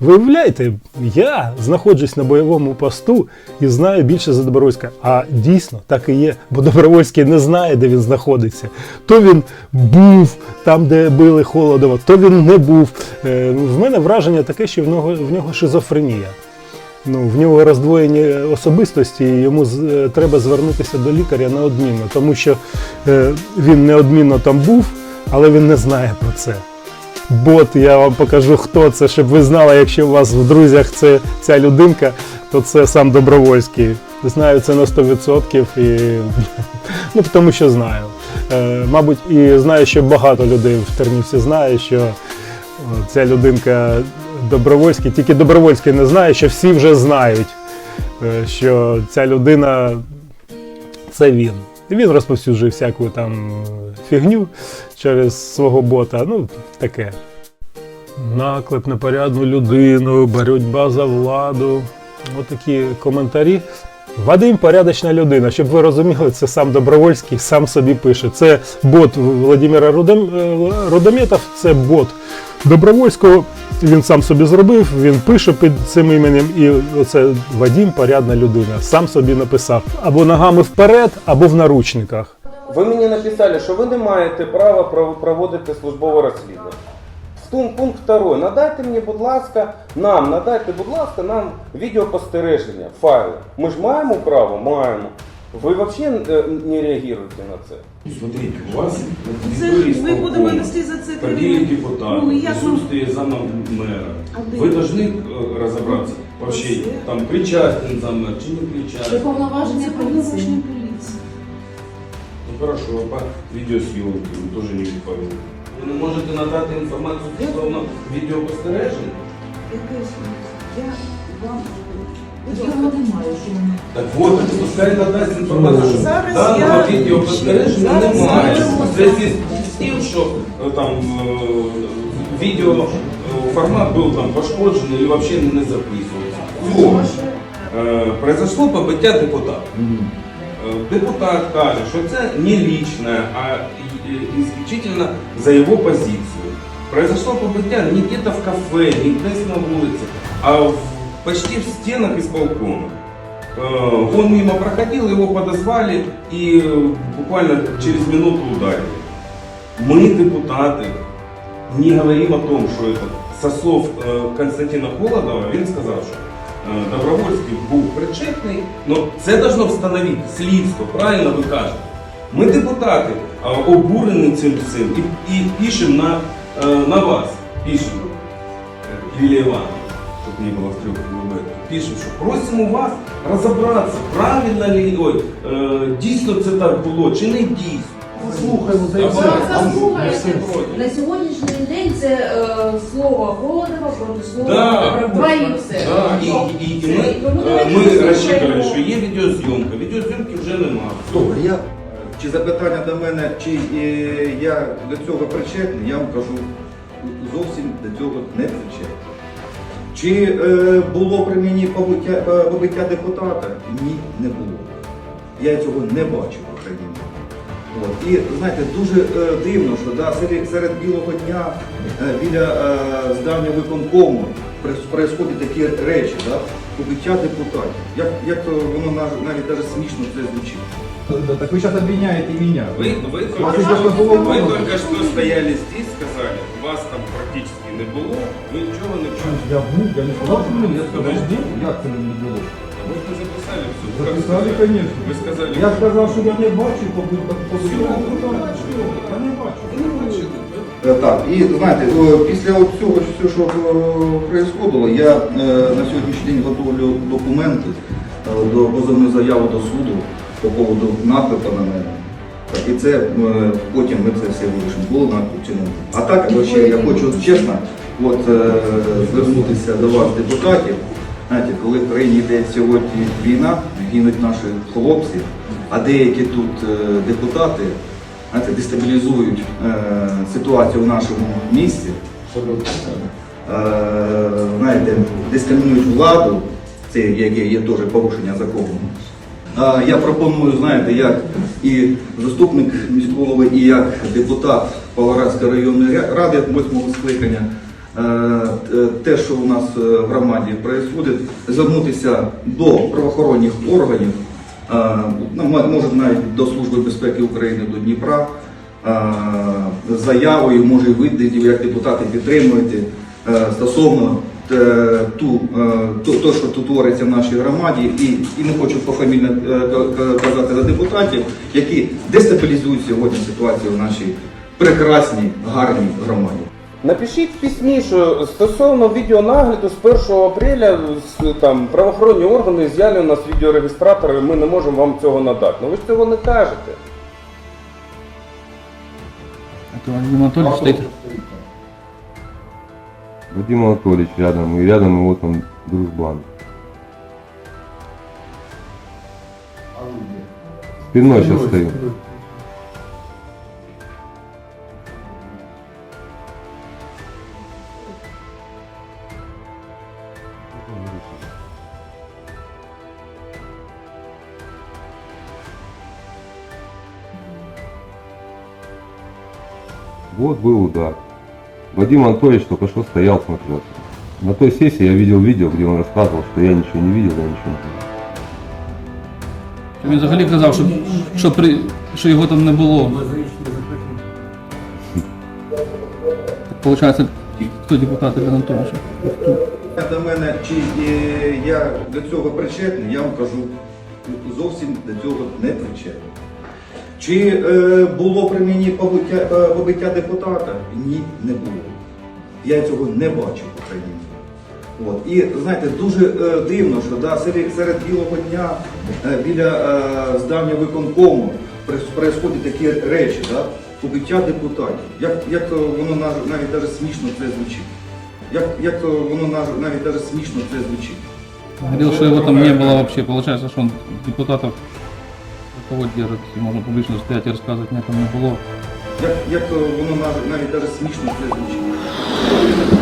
Виявляєте, я знаходжусь на бойовому посту і знаю більше за Добровольська. А дійсно так і є, бо Добровольський не знає, де він знаходиться. То він був там, де били Холодова, то він не був. Е, В мене враження таке, що в нього, в нього шизофренія. Ну, в нього роздвоєні особистості, і йому е, треба звернутися до лікаря неодмінно, тому що е, він неодмінно там був, але він не знає про це. Бот, я вам покажу, хто це, щоб ви знали, якщо у вас в друзях це ця людинка, то це сам Добровольський. Знаю це на 100% і ну, тому що знаю. Е, мабуть, і знаю, що багато людей в Тернівці знає, що ця людинка Добровольський, тільки Добровольський не знає, що всі вже знають, е, що ця людина це він. Він розповсюджує всяку там фігню через свого бота. Ну, таке. Наклеп на порядну людину, боротьба за владу. Отакі коментарі. Вадим порядочна людина. Щоб ви розуміли, це сам Добровольський сам собі пише. Це бот Владимира Рудом... е, Рудометов, це бот Добровольського. Він сам собі зробив, він пише під цим іменем, і оце Вадим порядна людина. Сам собі написав або ногами вперед, або в наручниках. Ви мені написали, що ви не маєте права проводити службове розслідування. Пункт 2. Надайте мені, будь ласка, нам, надайте, будь ласка, нам відеопостереження, файли. Ми ж маємо право? Маємо. Ви взагалі е, не реагуєте на це. Смотрите, у вас Це ж ми будемо нести за це Подели кримінальне. депутата, Ну, як ми- присутствие зама мэра. А де? Вы должны э, разобраться вообще, Оце. там причастен зам мэр, чи не Це причастен. повноваження Це поліції. повноваження поліції. Ну хорошо, а по відеосйомки ви теж не відповіли. Ви не можете надати інформацію стосовно відеопостережень? Якесь я вам так от, пускай надасть інформацію, Зараз даного я- відеопостереження Зараз немає. я В зв'язку з тим, що е, там е, відео е, формат був там пошкоджений і взагалі не записувався. Во. Е, Произошло побиття депутата. Е, Депутат каже, що це не личне, а і- і- исключительно за його позицію. Произошло побиття не где-то в кафе, не десь на вулиці, а в, почти в стенах исполкома. Э, Он мимо проходил, его подозвали и э, буквально через минуту ударили. Мы, депутаты, не говорим о том, что это со слов э, Константина Холодова, він сказав, що е, Добровольський був причетний, але це должно встановити слідство, правильно ви кажете. Ми депутати а, обурені цим всім і, і пишемо на, е, на вас, пишемо, е, Лілія Івановна, щоб не було стрілки пишемо, що просимо вас розібратися, правильно ли, ой, е, дійсно це так було, чи не дійсно. Слухаємо, та й все. На сьогоднішній день це е, слово Холодова проти слова Да, Доброва і все. Да, і, і, і ми, е, ми послухаємо. що є відеозйомка. Відеозйомки вже немає. Добре, я чи запитання до мене, чи е, я до цього причетний, я вам кажу, зовсім до цього не причетний. Чи е, було при мені побиття, е, побиття депутата? Ні, не було. Я цього не бачив по крайній. От. І знаєте, дуже е, дивно, що да, серед, серед білого дня е, біля е, здання виконкому происходять такі речі, да, побиття депутатів. Як, як воно нав- навіть смішно це звучить. Так вы сейчас обвиняете меня. Ти що, що було? ви тільки що стояли здесь, сказали, вас там практично не було, ви нічого не чули. Я був, я не сказав, що мене. Подожди. Як це не було? Ви записали все. Записали, сказали, конечно. Ви сказали, Я сказав, що я не бачу, Все, не бачили. Я не бачу. Е, Так, і знаєте, після от цього, всього, що відбувалося, я е, на сьогоднішній день готовлю документи е, до позовну заяву до суду по поводу наклепа на мене. І це е, потім ми це все вирішимо. Було наклеп чи не було. А так, ще я хочу чесно от, е, звернутися до вас, депутатів. Знаєте, коли в країні йде сьогодні війна, гинуть наші хлопці, а деякі тут е, депутати знаєте, дестабілізують е, ситуацію в нашому місті, е, знаєте, дискримінують владу, це яке є теж порушення закону. Е, я пропоную, знаєте, як і заступник міського і як депутат Павлоградської районної ра- ради восьмого скликання, е, те, що у нас е, в громаді відбувається, звернутися до правоохоронних органів, е, ну, може навіть до Служби безпеки України до Дніпра, е, заявою, може і ви, як депутати, підтримуєте е, стосовно е, ту, е, то, то, що тут твориться в нашій громаді, і, і не хочу пофамільно е, ка- ка- казати за депутатів, які дестабілізують сьогодні ситуацію в нашій прекрасній, гарній громаді. Напишіть в письмі, що стосовно відеонагляду з 1 апреля з, там, правоохоронні органи з'яли у нас відеорегістратори, ми не можемо вам цього надати. Ну ви ж цього не кажете. Это Владимир Анатольевич стоит. Вадим Анатольевич рядом, и рядом его там дружбан. Спиной сейчас стою. Вот был удар. Вадим Анатольевич только что стоял, смотрел. На той сессии я видел видео, где он рассказывал, что я ничего не видел, я ничего не видел. Він взагалі казав, що, що, при, що його там не було. Так, Получається, хто депутат Іван Анатольович? До мене, чи е, я до цього причетний, я вам кажу, зовсім до цього не причетний. Чи е, було при мені побиття, е, побиття депутата? Ні, не було. Я цього не бачив по мірі. От. І знаєте, дуже е, дивно, що да, серед, серед білого дня е, біля е, здання виконкому відбуваються такі речі, да, побиття депутатів. Як, як е, воно нав- навіть смішно це звучить. Як, як е, воно нав- навіть даже смішно це звучить. Говорил, что его там не было вообще. Получается, что он депутатов кого держит, и можно публично стоять и рассказывать, там не было. Як, як воно навіть, навіть даже смішно це.